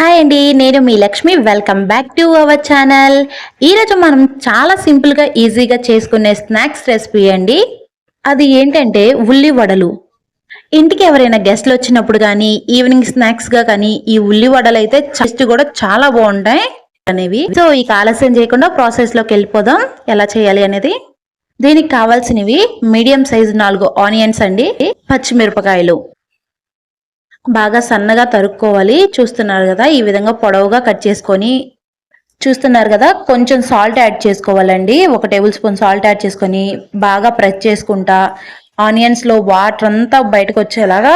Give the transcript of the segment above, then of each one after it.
Hi అండి నేను మీ Lakshmi. Welcome back to our channel ఈరోజు మనం చాలా సింపుల్గా ఈజీగా చేసుకునే స్నాక్స్ రెసిపీ అండి. అది ఏంటంటే ఉల్లి వడలు. ఇంటికి ఎవరైనా గెస్ట్లు వచ్చినప్పుడు కానీ ఈవినింగ్ స్నాక్స్గా కానీ ఈ ఉల్లి వడలు అయితే టేస్ట్ కూడా చాలా బాగుంటాయి అనేవి. సో ఈ ఆలస్యం చేయకుండా ప్రాసెస్లోకి వెళ్ళిపోదాం. ఎలా చేయాలి అనేది? దీనికి కావాల్సినవి మీడియం సైజు నాలుగు ఆనియన్స్ అండి. పచ్చిమిరపకాయలు. బాగా సన్నగా తరుక్కోవాలి. చూస్తున్నారు కదా ఈ విధంగా పొడవుగా కట్ చేసుకొని చూస్తున్నారు కదా కొంచెం సాల్ట్ యాడ్ చేసుకోవాలండి. ఒక టేబుల్ స్పూన్ సాల్ట్ యాడ్ చేసుకొని బాగా ప్రెస్ చేసుకుంటా ఆనియన్స్లో వాటర్ అంతా బయటకు వచ్చేలాగా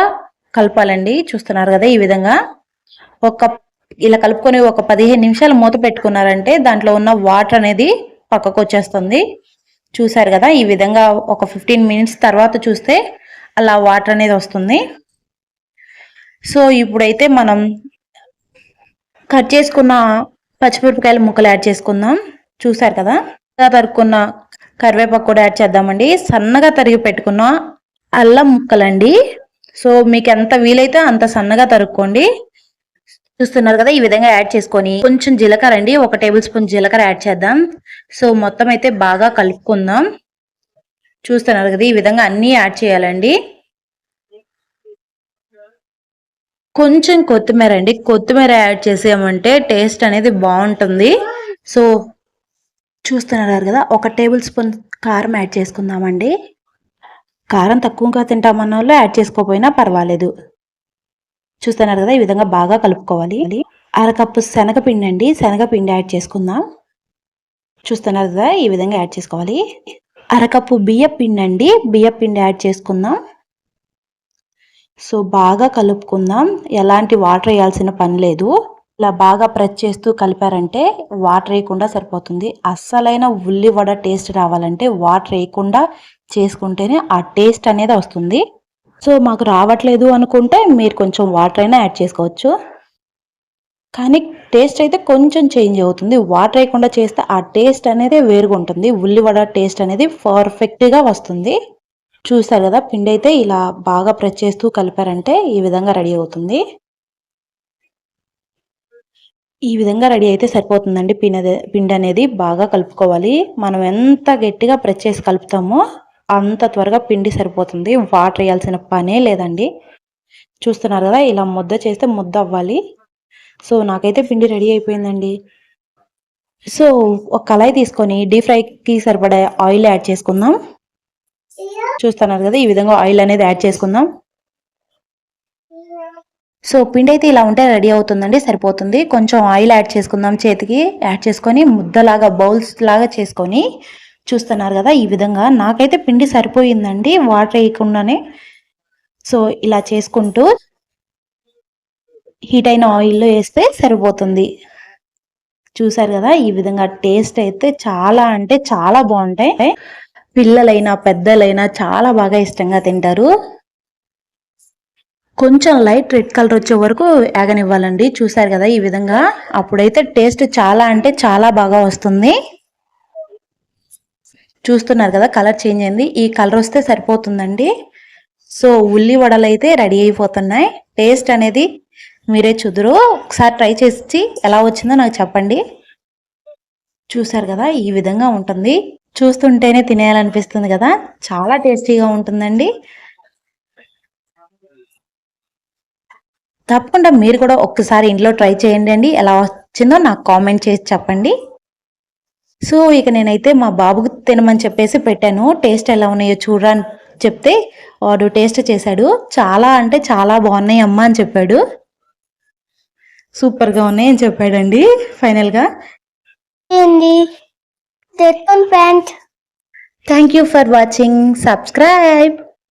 కలపాలండి. చూస్తున్నారు కదా ఈ విధంగా ఒక ఇలా కలుపుకొని ఒక పదిహేను నిమిషాలు మూత పెట్టుకున్నారంటే దాంట్లో ఉన్న వాటర్ అనేది పక్కకు వచ్చేస్తుంది. చూసారు కదా ఈ విధంగా ఒక ఫిఫ్టీన్ మినిట్స్ తర్వాత చూస్తే అలా వాటర్ అనేది వస్తుంది. సో ఇప్పుడైతే మనం కట్ చేసుకున్న పచ్చిమిరపకాయల ముక్కలు యాడ్ చేసుకుందాం. చూసారు కదా? తరుక్కున్న కరివేపాకు కూడా యాడ్ చేద్దామండి. సన్నగా తరిగి పెట్టుకున్న అల్లం ముక్కలండి. సో మీకు ఎంత వీలైతే అంత సన్నగా తరుక్కోండి. చూస్తున్నారు కదా? ఈ విధంగా యాడ్ చేసుకొని కొంచెం జీలకర్ర అండి. ఒక టేబుల్ స్పూన్ జీలకర్ర యాడ్ చేద్దాం. సో మొత్తం అయితే బాగా కలుపుకుందాం. చూస్తున్నారు కదా? ఈ విధంగా అన్నీ యాడ్ చేయాలండి. కొంచెం కొత్తిమీర అండి. కొత్తిమీర యాడ్ చేసామంటే టేస్ట్ అనేది బాగుంటుంది. సో చూస్తున్నారు కదా ఒక టేబుల్ స్పూన్ కారం యాడ్ చేసుకుందామండి. కారం తక్కువగా తింటామన్న వాళ్ళు యాడ్ చేసుకోకపోయినా పర్వాలేదు. చూస్తున్నారు కదా ఈ విధంగా బాగా కలుపుకోవాలి. అరకప్పు శనగపిండి అండి. శనగపిండి యాడ్ చేసుకుందాం. చూస్తున్నారు కదా ఈ విధంగా యాడ్ చేసుకోవాలి. అరకప్పు బియ్య పిండి అండి. బియ్య పిండి యాడ్ చేసుకుందాం. సో బాగా కలుపుకుందాం. ఎలాంటి వాటర్ వేయాల్సిన పని లేదు. ఇలా బాగా ప్రెస్ చేస్తూ కలిపారంటే వాటర్ వేయకుండా సరిపోతుంది. అస్సలైన ఉల్లి వడ టేస్ట్ రావాలంటే వాటర్ వేయకుండా చేసుకుంటేనే ఆ టేస్ట్ అనేది వస్తుంది. సో మాకు రావట్లేదు అనుకుంటే మీరు కొంచెం వాటర్ అయినా యాడ్ చేసుకోవచ్చు. కానీ టేస్ట్ అయితే కొంచెం చేంజ్ అవుతుంది. వాటర్ వేయకుండా చేస్తే ఆ టేస్ట్ అనేది వేరుగా ఉంటుంది. ఉల్లివడ టేస్ట్ అనేది పర్ఫెక్ట్గా వస్తుంది. చూసారు కదా పిండి అయితే ఇలా బాగా ప్రెస్ చేస్తూ కలిపారంటే ఈ విధంగా రెడీ అవుతుంది. ఈ విధంగా రెడీ అయితే సరిపోతుందండి పిండి పిండి అనేది బాగా కలుపుకోవాలి. మనం ఎంత గట్టిగా ప్రెస్ చేసి కలుపుతామో అంత త్వరగా పిండి సరిపోతుంది. వాటర్ వేయాల్సిన పనే లేదండి. చూస్తున్నారు కదా ఇలా ముద్ద చేస్తే ముద్ద అవ్వాలి. సో నాకైతే పిండి రెడీ అయిపోయిందండి. సో ఒక కళాయి తీసుకొని డీప్ ఫ్రైకి సరిపడే ఆయిల్ యాడ్ చేసుకుందాం. చూస్తున్నారు కదా ఈ విధంగా ఆయిల్ అనేది యాడ్ చేసుకుందాం. సో పిండి అయితే ఇలా ఉంటే రెడీ అవుతుందండి సరిపోతుంది. కొంచెం ఆయిల్ యాడ్ చేసుకుందాం చేతికి. యాడ్ చేసుకొని ముద్దలాగా బౌల్స్ లాగా చేసుకొని చూస్తున్నారు కదా ఈ విధంగా. నాకైతే పిండి సరిపోయిందండి వాటర్ వేయకుండానే సో ఇలా చేసుకుంటూ హీట్ అయిన ఆయిల్లో వేస్తే సరిపోతుంది. చూసారు కదా ఈ విధంగా టేస్ట్ అయితే చాలా అంటే చాలా బాగుంటాయి. పిల్లలైనా పెద్దలైనా చాలా బాగా ఇష్టంగా తింటారు. కొంచెం లైట్ రెడ్ కలర్ వచ్చే వరకు ఏగనివ్వాలండి చూసారు కదా ఈ విధంగా. అప్పుడైతే టేస్ట్ చాలా అంటే చాలా బాగా వస్తుంది. చూస్తున్నారు కదా కలర్ చేంజ్ అయింది. ఈ కలర్ వస్తే సరిపోతుందండి. సో ఉల్లి వడలు అయితే రెడీ అయిపోతున్నాయి. టేస్ట్ అనేది మీరే చూదురు. ఒకసారి ట్రై చేసి ఎలా వచ్చిందో నాకు చెప్పండి. చూసారు కదా ఈ విధంగా ఉంటుంది. చూస్తుంటేనే తినేయాలనిపిస్తుంది కదా? చాలా టేస్టీగా ఉంటుందండి. తప్పకుండా మీరు కూడా ఒక్కసారి ఇంట్లో ట్రై చేయండి అండి. ఎలా వచ్చిందో నాకు కామెంట్ చేసి చెప్పండి. సో ఇక నేనైతే మా బాబుకు తినమని చెప్పేసి పెట్టాను. టేస్ట్ ఎలా ఉన్నాయో చూడని చెప్తే వాడు టేస్ట్ చేశాడు. చాలా అంటే చాలా బాగున్నాయి అమ్మ అని చెప్పాడు. సూపర్గా ఉన్నాయి అని చెప్పాడండి ఫైనల్గా. ఏంది తెచ్చుకొని pant thank you for watching subscribe